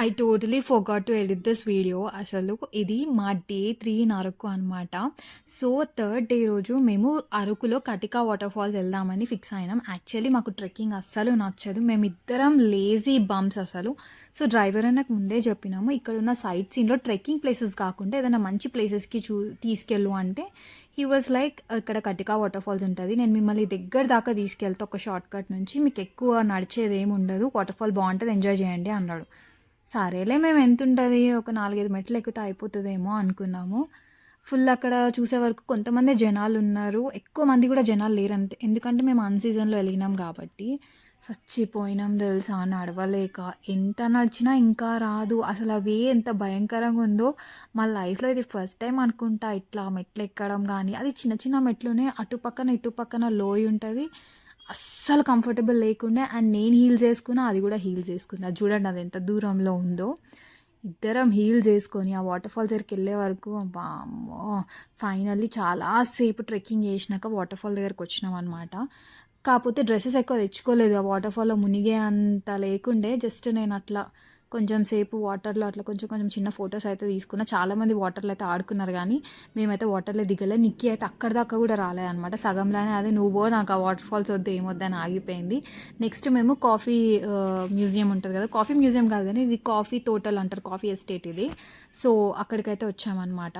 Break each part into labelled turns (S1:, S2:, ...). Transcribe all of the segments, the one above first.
S1: I totally forgot to edit this video. అసలు ఇది మా డే త్రీ ఇన్ అరకు అనమాట. సో, థర్డ్ డే రోజు మేము అరకులో కటికా వాటర్ ఫాల్స్ ఎళ్దామని ఫిక్స్ అయినాం. యాక్చువల్లీ మాకు ట్రెక్కింగ్ అస్సలు నచ్చదు. మేమిద్దరం లేజీ బమ్స్ అసలు. సో, డ్రైవర్ అన్నకు ముందే చెప్పినాము. ఇక్కడ ఉన్న సైట్ సీన్‌లో ట్రెక్కింగ్ ప్లేసెస్ కాకుండా ఏదైనా మంచి ప్లేసెస్‌కి చూ తీసుకెళ్ళు అంటే, హీ వాజ్ లైక్ ఇక్కడ కటికా వాటర్ ఫాల్స్ ఉంటుంది నేను మిమ్మల్ని దగ్గర దాకా తీసుకెళ్తా ఒక షార్ట్‌కట్ నుంచి. మీకు ఎక్కువ నడిచేది ఏమి ఉండదు. వాటర్ ఫాల్ ఎంజాయ్ చేయండి అన్నాడు. సరేలే మేము ఎంత ఉంటుంది ఒక 4, 5 మెట్లు ఎక్కితే అయిపోతుందేమో అనుకున్నాము. ఫుల్ అక్కడ చూసే వరకు జనాలు ఉన్నారు ఎక్కువ మంది కూడా జనాలు లేరంటే ఎందుకంటే మేము అన్ సీజన్‌లో వెళ్ళినాం కాబట్టి. చచ్చిపోయినాం తెలుసా నడవలేక. ఎంత నడిచినా ఇంకా రాదు. అసలు అవి ఎంత భయంకరంగా ఉందో మా లైఫ్‌లో ఇది ఫస్ట్ టైం అనుకుంటా ఇట్లా మెట్లు ఎక్కడం కానీ అది చిన్న చిన్న మెట్లునే అటు పక్కన, ఇటు పక్కన లోయ ఉంటుంది అస్సలు కంఫర్టబుల్ లేకుండే అండ్ నేను హీల్స్ వేసుకున్నా అది కూడా హీల్స్ ఏసుకుంది. అది చూడండి అది ఎంత దూరంలో ఉందో. ఇద్దరం హీల్స్ వేసుకొని ఆ వాటర్ ఫాల్స్ దగ్గరికెళ్ళే వరకు అమ్మో ఫైనల్లీ చాలాసేపు ట్రెక్కింగ్ చేసినాక వాటర్ ఫాల్ దగ్గరకొచ్చినాం అనమాట. కాకపోతే డ్రెస్సెస్ ఎక్కువ తెచ్చుకోలేదు. ఆ వాటర్ ఫాల్‌లో మునిగే అంత లేకుండే. జస్ట్ నేను అట్లా కొంచెం సేపు వాటర్‌లో అట్లా కొంచెం కొంచెం చిన్న ఫొటోస్ అయితే తీసుకున్నా. చాలామంది వాటర్‌లో అయితే ఆడుకున్నారు కానీ మేమైతే వాటర్‌లో దిగలే. నిక్కి అయితే అక్కడి దాకా కూడా రాలేదనమాట. సగంలోనే అదే నువ్వు నాకు ఆ వాటర్ ఫాల్స్ వద్దు, ఏమొద్దు అని ఆగిపోయింది. నెక్స్ట్ మేము కాఫీ మ్యూజియం ఉంటుంది కదా! కాఫీ మ్యూజియం కాదు కానీ ఇది కాఫీ తోటలు అంటారు. కాఫీ ఎస్టేట్ ఇది. సో, అక్కడికైతే వచ్చామనమాట.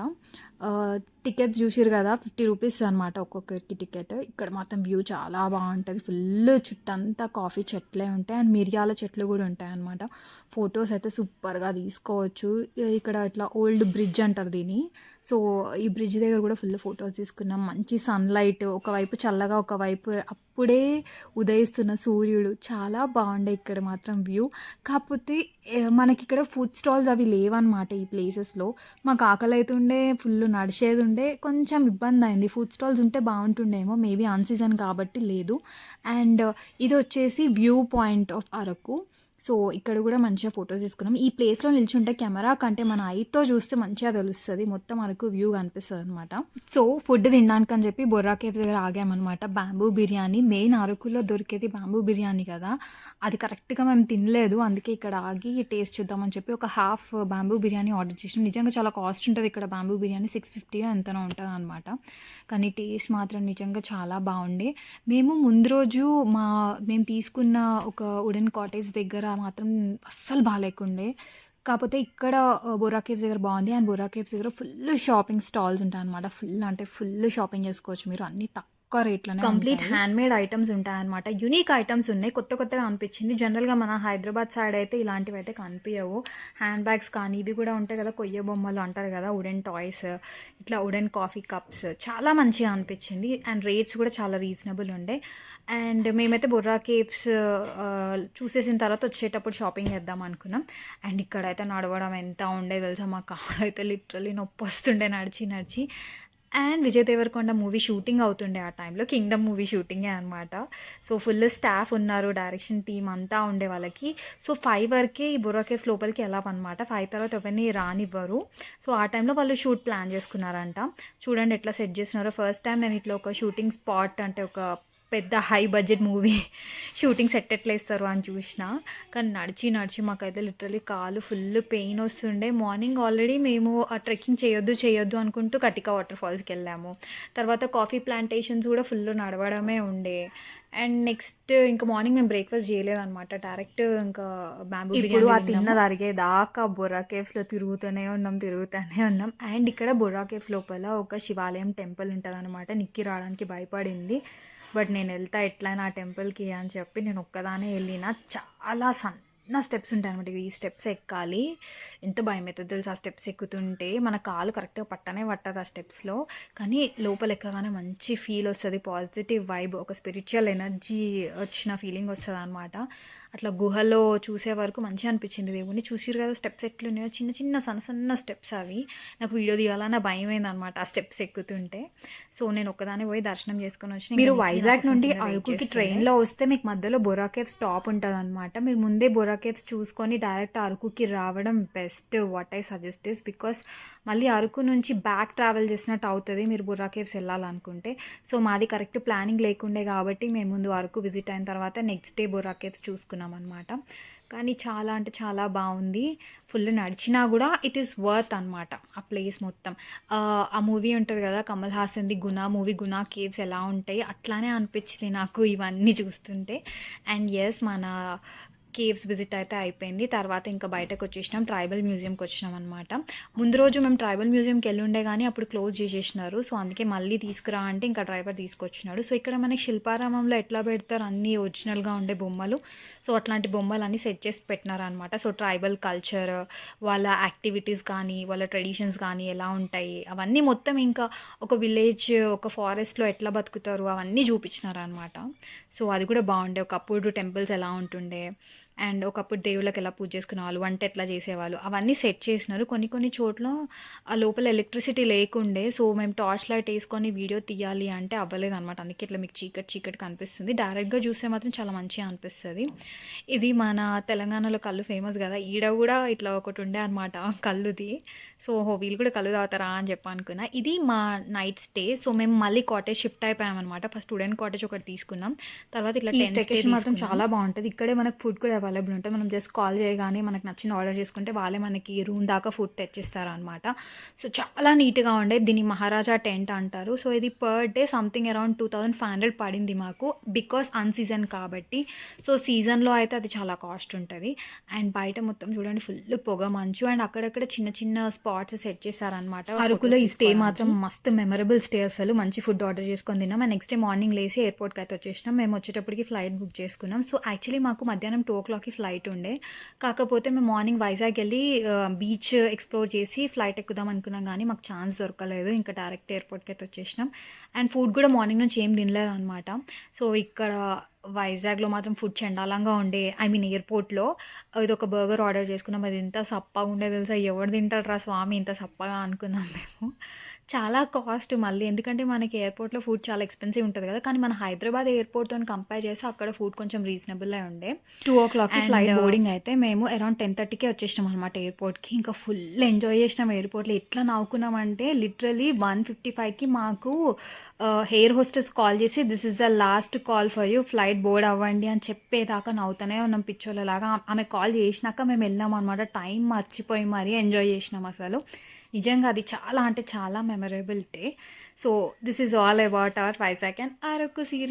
S1: టికెట్స్ చూసిర్రు కదా! 50 రూపీస్ అనమాట ఒక్కొక్కరికి టికెట్. ఇక్కడ మాత్రం వ్యూ చాలా బాగుంటుంది ఫుల్ చుట్టంతా కాఫీ చెట్లే ఉంటాయి. అండ్ మిరియాల చెట్లు కూడా ఉంటాయి అనమాట ఫొటోస్ అయితే సూపర్‌గా తీసుకోవచ్చు. ఇక్కడ ఇట్లా ఓల్డ్ బ్రిడ్జ్ అంటారు దీన్ని. సో, ఈ బ్రిడ్జ్ దగ్గర కూడా ఫుల్ ఫొటోస్ తీసుకున్నాం. మంచి సన్‌లైట్ ఒకవైపు చల్లగా, ఒకవైపు అప్పుడే ఉదయిస్తున్న సూర్యుడు చాలా బాగుండే ఇక్కడ మాత్రం వ్యూ. కాకపోతే మనకి ఇక్కడ ఫుడ్ స్టాల్స్ అవి లేవన్నమాట ఈ ప్లేసెస్‌లో. మాకు ఆకలి అవుతుండే ఫుల్ నడిచేదుండే. కొంచెం ఇబ్బంది అయింది ఫుడ్ స్టాల్స్ ఉంటే బాగుంటుండేమో మేబీ అన్ సీజన్ కాబట్టి లేదు. అండ్ ఇది వచ్చేసి view point of Araku. So, ఇక్కడ కూడా మంచిగా ఫోటోస్ తీసుకున్నాం. ఈ ప్లేస్‌లో నిల్చుంటే కెమెరా కంటే మన ఐతో చూస్తే మంచిగా తెలుస్తుంది మొత్తం అరకు వ్యూ కనిపిస్తుంది అనమాట సో, ఫుడ్ తినడానికి అని చెప్పి బొర్రా కేఫ్ దగ్గర ఆగామనమాట. బ్యాంబూ బిర్యానీ మెయిన్ అరకులో దొరికేది బ్యాంబూ బిర్యానీ కదా! అది కరెక్ట్‌గా మేము తినలేదు. అందుకే ఇక్కడ ఆగి టేస్ట్ చూద్దామని చెప్పి ఒక హాఫ్ బ్యాంబూ బిర్యానీ ఆర్డర్ చేసినాం. నిజంగా చాలా కాస్ట్ ఉంటుంది ఇక్కడ బ్యాంబూ బిర్యానీ 650 ఎంతనో ఉంటదనమాట. కానీ టేస్ట్ మాత్రం నిజంగా చాలా బాగుండే. మేము ముందు రోజు మా మేము తీసుకున్న ఒక వుడెన్ కాటేజ్ దగ్గర మాత్రం అస్సలు బాగాలేకుండే. కాకపోతే ఇక్కడ బొరా బొర్రా కేవ్స్ దగ్గర బాగుంది. అండ్ బొరా కేవ్స్ దగ్గర ఫుల్ షాపింగ్ స్టాల్స్ ఉంటాయి అనమాట ఫుల్ అంటే ఫుల్ షాపింగ్ చేసుకోవచ్చు మీరు. అన్నీ తక్కువ రేట్‌లోనే కంప్లీట్
S2: ఉంటాయి.
S1: హ్యాండ్‌మేడ్ ఐటెమ్స్ ఉంటాయన్నమాట. యూనిక్ ఐటెమ్స్ ఉన్నాయి. కొత్త కొత్తగా అనిపించింది. జనరల్‌గా మన హైదరాబాద్ సైడ్ అయితే ఇలాంటివైతే కనిపియవు. హ్యాండ్ బ్యాగ్స్ కానీ ఇవి కూడా ఉంటాయి కదా! కొయ్య బొమ్మలు అంటారు కదా! వుడెన్ టాయ్స్ ఇట్లా వుడెన్ కాఫీ కప్స్ చాలా మంచిగా అనిపించింది. అండ్ రేట్స్ కూడా చాలా రీజనబుల్ ఉండే. అండ్ మేమైతే బొర్రా కేవ్స్ చూసేసిన తర్వాత వచ్చేటప్పుడు షాపింగ్ చేద్దాం అనుకున్నాం. అండ్ ఇక్కడైతే నడవడం ఎంత ఉండే తెలుసా! మా కాళ్ళైతే లిటరల్లీ నొప్పొస్తుండే నడిచి నడిచి. And Vijay Devarakonda movie shooting అవుతుండే ఆ టైంలో. 'కింగ్డమ్' మూవీ షూటింగే అనమాట. సో, ఫుల్ స్టాఫ్ ఉన్నారు. డైరెక్షన్ టీమ్ అంతా ఉండే వాళ్ళకి. సో, ఫైవ్ వరకే ఈ బొర్రా లోపలికి అనమాట ఫైవ్ తర్వాత ఎవరిని రానివ్వరు. సో, ఆ టైంలో వాళ్ళు షూట్ ప్లాన్ చేసుకున్నారంట. చూడండి ఎట్లా సెట్ చేసినారో. ఫస్ట్ టైం నేను ఇట్లా ఒక షూటింగ్ స్పాట్ అంటే ఒక పెద్ద high budget movie shooting set ఎట్లా ఏస్తారు అని చూసినా. కానీ నడిచి నడిచి మాకైతే లిటరల్లీ కాళ్ళు ఫుల్ పెయిన్ వస్తుండే. మార్నింగ్ ఆల్రెడీ మేము ఆ ట్రెక్కింగ్ చేయొద్దు, చేయొద్దు అనుకుంటూ కటికా వాటర్ ఫాల్స్‌కెళ్ళాము. తర్వాత కాఫీ ప్లాంటేషన్స్ కూడా ఫుల్ నడవడమే ఉండే. అండ్ నెక్స్ట్ ఇంక మార్నింగ్ మేము బ్రేక్‌ఫాస్ట్ చేయలేదనమాట. డైరెక్ట్ ఇంకా బ్యాంబూ
S2: ఇప్పుడు ఆ. తిన్నది అరిగేదాకా బొర్రా కేవ్స్‌లో తిరుగుతూనే ఉన్నాం, తిరుగుతూనే ఉన్నాం.
S1: అండ్ ఇక్కడ బొర్రా కేవ్స్ లోపల ఒక శివాలయం టెంపుల్ ఉంటదనమాట. నిక్కీ రావడానికి భయపడింది. బట్ నేను వెళ్తా ఎట్లైనా ఆ టెంపుల్‌కి అని చెప్పి నేను ఒక్కదానే వెళ్ళిన చాలా సన్న స్టెప్స్ ఉంటాయి అనమాట ఈ స్టెప్స్ ఎక్కాలి. ఎంత భయమెతది తెలుసు ఆ స్టెప్స్ ఎక్కుతుంటే. మన కాలు కరెక్ట్‌గా పట్టనే పట్టదు ఆ స్టెప్స్‌లో. కానీ లోపల ఎక్కగానే మంచి ఫీల్ వస్తుంది పాజిటివ్ వైబ్ ఒక స్పిరిచువల్ ఎనర్జీ వచ్చిన ఫీలింగ్ వస్తుంది అనమాట అట్లా గుహలో చూసే వరకు మంచిగా అనిపించింది దేవుడిని. చూసిర్రు కదా స్టెప్స్ ఎట్లున్నాయో చిన్న చిన్న సన్న సన్న స్టెప్స్ అవి. నాకు వీడియో తీయాలన్న భయమైందనమాట ఆ స్టెప్స్ ఎక్కుతుంటే. సో, నేను ఒక్కదాన్నే పోయి దర్శనం చేసుకొని వచ్చిన.
S2: మీరు వైజాగ్ నుండి అరకుకి. ట్రైన్‌లో వస్తే మీకు మధ్యలో బొర్రా కేవ్స్ స్టాప్ ఉంటదనమాట. మీరు ముందే బొర్రా కేవ్స్ చూసుకొని డైరెక్ట్ అరకుకి రావడం best. What I suggest is because మళ్ళీ అరకు నుంచి బ్యాక్ ట్రావెల్ చేసినట్టు అవుతది. మీరు బొర్రా కేవ్స్ ఎళ్ళాలనుకుంటే. సో, మాది కరెక్ట్ ప్లానింగ్ లేకుండే కాబట్టి మేము ముందు అరకు విజిట్ అయిన తర్వాత నెక్స్ట్ డే బొర్రా కేవ్స్ అనమాట
S1: కానీ చాలా అంటే చాలా బాగుంది ఫుల్ నడిచినా కూడా ఇట్ ఈస్ వర్త్ అనమాట ఆ ప్లేస్ మొత్తం ఆ మూవీ ఉంటుంది కదా! కమల్ హాసన్‌ది గునా మూవీ 'గుణ కేవ్స్' ఎలా ఉంటాయి అట్లానే అనిపించింది నాకు ఇవన్నీ చూస్తుంటే. అండ్ ఎస్ మన కేవ్స్ విజిట్ అయితే అయిపోయింది. తర్వాత ఇంకా బయటకొచ్చేసినాం. ట్రైబల్ మ్యూజియంకొచ్చినాం అనమాట. ముందు రోజు మేము ట్రైబల్ మ్యూజియంకెళ్ళుండే గానీ అప్పుడు క్లోజ్ చేసేసినారు. సో, అందుకే మళ్ళీ తీసుకురా అంటే ఇంకా డ్రైవర్ తీసుకొచ్చినాడు. సో, ఇక్కడ మనకి శిల్పారామంలో ఎట్లా పెడతారు అన్నీ ఒరిజినల్‌గా ఉండే బొమ్మలు. సో, అట్లాంటి బొమ్మలన్నీ సెట్ చేసి పెట్టినారనమాట. సో, ట్రైబల్ కల్చర్, వాళ్ళ యాక్టివిటీస్ కానీ, వాళ్ళ ట్రెడిషన్స్ కానీ ఎలా ఉంటాయి, అవన్నీ మొత్తం ఇంకా ఒక విలేజ్, ఒక ఫారెస్ట్‌లో ఎట్లా బతుకుతారు అవన్నీ చూపించినారనమాట. సో, అది కూడా బాగుండే. ఒకప్పుడు టెంపుల్స్ ఎలా ఉంటుండే, అండ్ ఒకప్పుడు దేవుళ్ళకి ఎలా పూజ చేసుకునేవాళ్ళు, వంట ఎట్లా చేసేవాళ్ళు అవన్నీ సెట్ చేసినారు. కొన్ని కొన్ని చోట్ల ఆ లోపల ఎలక్ట్రిసిటీ లేకుండే. సో, మేము టార్చ్ లైట్ ఏసుకొని వీడియో తీయాలి అంటే అవ్వలేదనమాట. అందుకే ఇట్లా మీకు చీకటి చీకటి కనిపిస్తుంది. డైరెక్ట్‌గా చూస్తే మాత్రం చాలా మంచిగా అనిపిస్తది. ఇది మన తెలంగాణలో కల్లు ఫేమస్ కదా! ఈడ కూడా ఇట్లా ఒకటి ఉండే అనమాట కల్లుది. సో, ఓహో! వీళ్ళు కూడా కల్లు తాగుతారా అని చెప్పి అనుకున్నా. ఇది మా నైట్ స్టే. సో, మేము మళ్ళీ కాటేజ్ షిఫ్ట్ అయిపోయామనమాట. ఫస్ట్ స్టూడెంట్ కాటేజ్ ఒకటి తీసుకున్నాం. తర్వాత ఇట్లా
S2: స్టేకేషన్ మాత్రం. చాలా బాగుంటది. ఇక్కడే మనకు ఫుడ్ కూడా అవైలబుల్ ఉంటది. మనం జస్ట్ కాల్ చేయగానే మనకు నచ్చింది ఆర్డర్ చేసుకుంటే వాళ్ళే మనకి రూమ్ దాకా ఫుడ్ తెచ్చిస్తారనమాట. సో, చాలా నీట్‌గా ఉండే. దీన్ని మహారాజా టెంట్ అంటారు. సో, ఇది పర్ డే సంథింగ్ అరౌండ్ 2500 పడింది మాకు. బికాజ్ అన్ సీజన్ కాబట్టి. సో, సీజన్‌లో అయితే అది చాలా కాస్ట్ ఉంటది. అండ్ బయట మొత్తం చూడండి ఫుల్ పొగ మంచు అండ్ అక్కడక్కడ చిన్న చిన్న స్పాట్స్ సెట్ చేశారనమాట.
S1: అరకులో ఈ స్టే. మాత్రం మస్తు మెమరబుల్ స్టే అసలు. మంచి ఫుడ్ ఆర్డర్ చేసుకొని తిన్నాం. అండ్ నెక్స్ట్ డే మార్నింగ్ లేసి ఎయిర్‌పోర్ట్‌కి అయితే వచ్చేసినాం. మేము వచ్చేటప్పటికి ఫ్లైట్ బుక్ చేసుకున్నాం. సో, యాక్చువల్లీ మాకు మధ్యాహ్నం 2:00కి ఫ్లైట్ ఉండే. కాకపోతే మేము మార్నింగ్ వైజాగ్ వెళ్ళి బీచ్ ఎక్స్‌ప్లోర్ చేసి ఫ్లైట్ ఎక్కుదాం అనుకున్నాం కానీ మాకు ఛాన్స్ దొరకలేదు. ఇంకా డైరెక్ట్ ఎయిర్‌పోర్ట్‌కి అయితే వచ్చేసినాం. అండ్ ఫుడ్ కూడా మార్నింగ్ నుంచి ఏం తినలేదు అనమాట సో, ఇక్కడ వైజాగ్‌లో మాత్రం ఫుడ్ చెండాలంగా ఉండే. ఐ మీన్ ఎయిర్‌పోర్ట్‌లో ఇది ఒక బర్గర్ ఆర్డర్ చేసుకున్నాం. అది ఎంత సప్పగా ఉండే తెలుసా! ఎవరు తింటారు రా స్వామి ఇంత సప్పగా అనుకున్నాం మేము. చాలా కాస్ట్ మళ్ళీ. ఎందుకంటే మనకి ఎయిర్‌పోర్ట్‌లో ఫుడ్ చాలా ఎక్స్‌పెన్సివ్ ఉంటది కదా! కానీ మన హైదరాబాద్ ఎయిర్‌పోర్ట్‌తోని కంపేర్ చేస్తే అక్కడ ఫుడ్ కొంచెం రీజనబులే ఉండే.
S2: 2:00కి ఫ్లైట్
S1: అండ్
S2: బోర్డింగ్ అయితే మేము అరౌండ్ 10:30కే వచ్చేసినాం అనమాట ఎయిర్‌పోర్ట్‌కి. ఇంకా ఫుల్ ఎంజాయ్ చేసినాం ఎయిర్‌పోర్ట్‌లో. ఎట్లా నవ్వుకున్నామంటే లిటరల్లీ 1:55కి మాకు ఆహ్, ఎయిర్ హోస్టెస్ కాల్ చేసి this is the last call for you flight board అవ్వండి అని చెప్పేదాకా నవ్వుతూనే ఉన్నాం పిచ్చోళ్ళలాగా. ఆమె కాల్ చేసినాక మేము వెళ్ళాం అనమాట. టైం మర్చిపోయి మరీ ఎంజాయ్ చేసినాం అసలు. నిజంగా అది చాలా అంటే చాలా memorable day. So, this is all about our Vizag and Araku series.